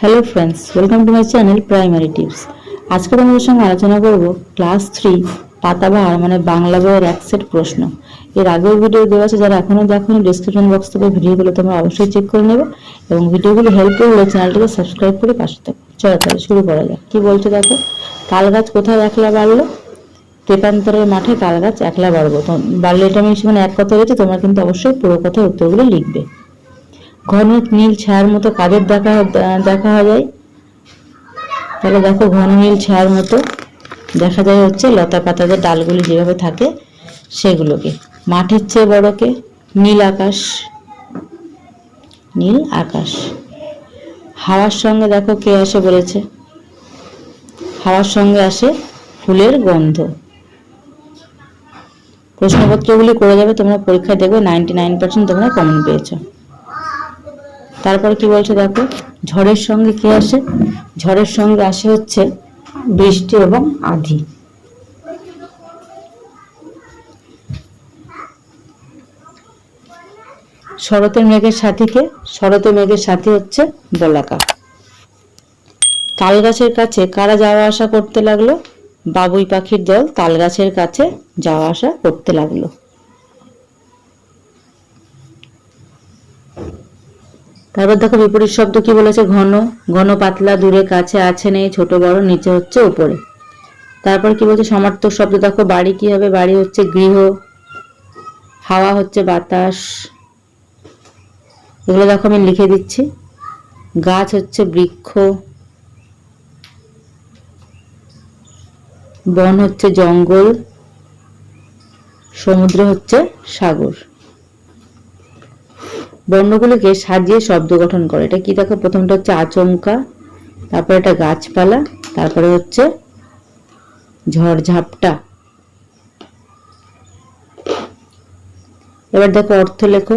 Hello friends welcome to my channel primary tips আজকে তোমাদের সঙ্গে আলোচনা করব ক্লাস থ্রি পাতাবাহার মানে বাংলা বইয়ের এক সেট প্রশ্ন। এর আগেও ভিডিও দেওয়া আছে, যারা এখনও দেখোনি ডিসক্রিপশন বক্স থেকে ভিডিওগুলো তোমরা অবশ্যই চেক করে নেবে এবং ভিডিওগুলো হেল্প করলে চ্যানেলটিকে সাবস্ক্রাইব করে পাশে থাকো চলো তাহলে শুরু করা যাক। কি বলছে দেখো? তাল গাছ কোথায় একলা বাড়লো? তেপান্তরের মাঠে তাল গাছ একলা বাড়বো। বাড়লে এটা আমি সেখানে এক কথা হয়েছে, তোমরা কিন্তু অবশ্যই পুরো কথার উত্তরগুলো লিখবে। ঘন নীল ছায়ার মতো কাদের দেখা দেখা যায়? তাহলে দেখো ঘন নীল ছায়ার মতো দেখা যায় হচ্ছে লতা পাতাদের ডালগুলি যেভাবে থাকে সেগুলোকে। মাঠের চেয়ে বড়কে নীল আকাশ নীল আকাশ। হাওয়ার সঙ্গে দেখো কে আসে বলেছে? হাওয়ার সঙ্গে আসে ফুলের গন্ধ। প্রশ্নপত্রগুলি করে যাবে, তোমরা পরীক্ষা দেখবে নাইনটি নাইন পার্সেন্ট তোমরা কমন পেয়েছ। তারপর কি বলছে দেখো? ঝড়ের সঙ্গে কি আসে? ঝড়ের সঙ্গে আসে হচ্ছে বৃষ্টি এবং আধি। শরতের মেঘের সাথীকে শরতের মেঘের সাথী হচ্ছে বলাকা তাল গাছের কাছে কারা যাওয়া আসা করতে লাগল? বাবুই পাখির দল তাল গাছের কাছে যাওয়া আসা করতে লাগল। তারপর দেখো বিপরীত শব্দ কি বলেছে? ঘন ঘন পাতলা, দূরে, কাছে, আছে, নেই, ছোট, বড়, নিচে হচ্ছে উপরে। তারপর কি বলছে? সমার্থক শব্দ, দেখো বাড়ি কি হবে? বাড়ি হচ্ছে গৃহ, হাওয়া হচ্ছে বাতাস। এগুলো দেখো আমি লিখে দিচ্ছি। গাছ হচ্ছে বৃক্ষ, বন হচ্ছে জঙ্গল, সমুদ্র হচ্ছে সাগর। বর্ণগুলিকে সাজিয়ে শব্দ গঠন করে। এটা কি? দেখো, প্রথমটা হচ্ছে আচমকা, তারপরে এটা গাছপালা, তারপরে হচ্ছে ঝড়ঝাপটা এবার দেখো, অর্থ লেখো।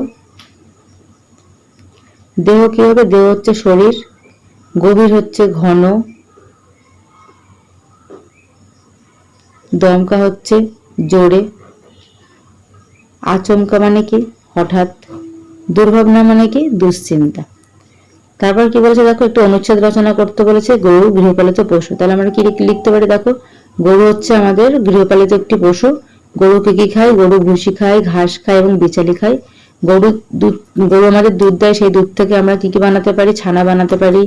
দেহ কি হবে? দেহ হচ্ছে শরীর, গভীর হচ্ছে ঘন। দমকা হচ্ছে জোরে। আচমকা মানে কি? হঠাৎ। দুর্ভাবনা মানে কি? দুশ্চিন্তা। তারপর কি বলেছে? দেখো, একটু অনুচ্ছেদ রচনা করতে বলেছে, গরু গৃহপালিত পশু। তাহলে আমরা কি লিখতে পারি? দেখো, গরু হচ্ছে আমাদের গৃহপালিত একটি পশু। গরু কি কি খায়? গরু ভুসি খায়, ঘাস খায় এবং বিচালি খায়। গরু দুধ, গরু আমাদের দুধ দেয়, সেই দুধ থেকে আমরা কি কি বানাতে পারি? ছানা বানাতে পারি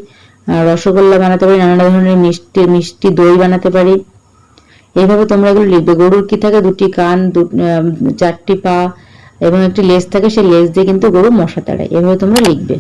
রসগোল্লা বানাতে পারি, নানা ধরনের মিষ্টি মিষ্টি দই বানাতে পারি। এইভাবে তোমরা এগুলো লিখবে। গরুর কি থাকে? দুটি কান চারটি পা এবং একটি লেজ থাকে সেই লেজ দিয়ে কিন্তু গরু মশা তাড়ায়। এভাবে তোমরা লিখবে।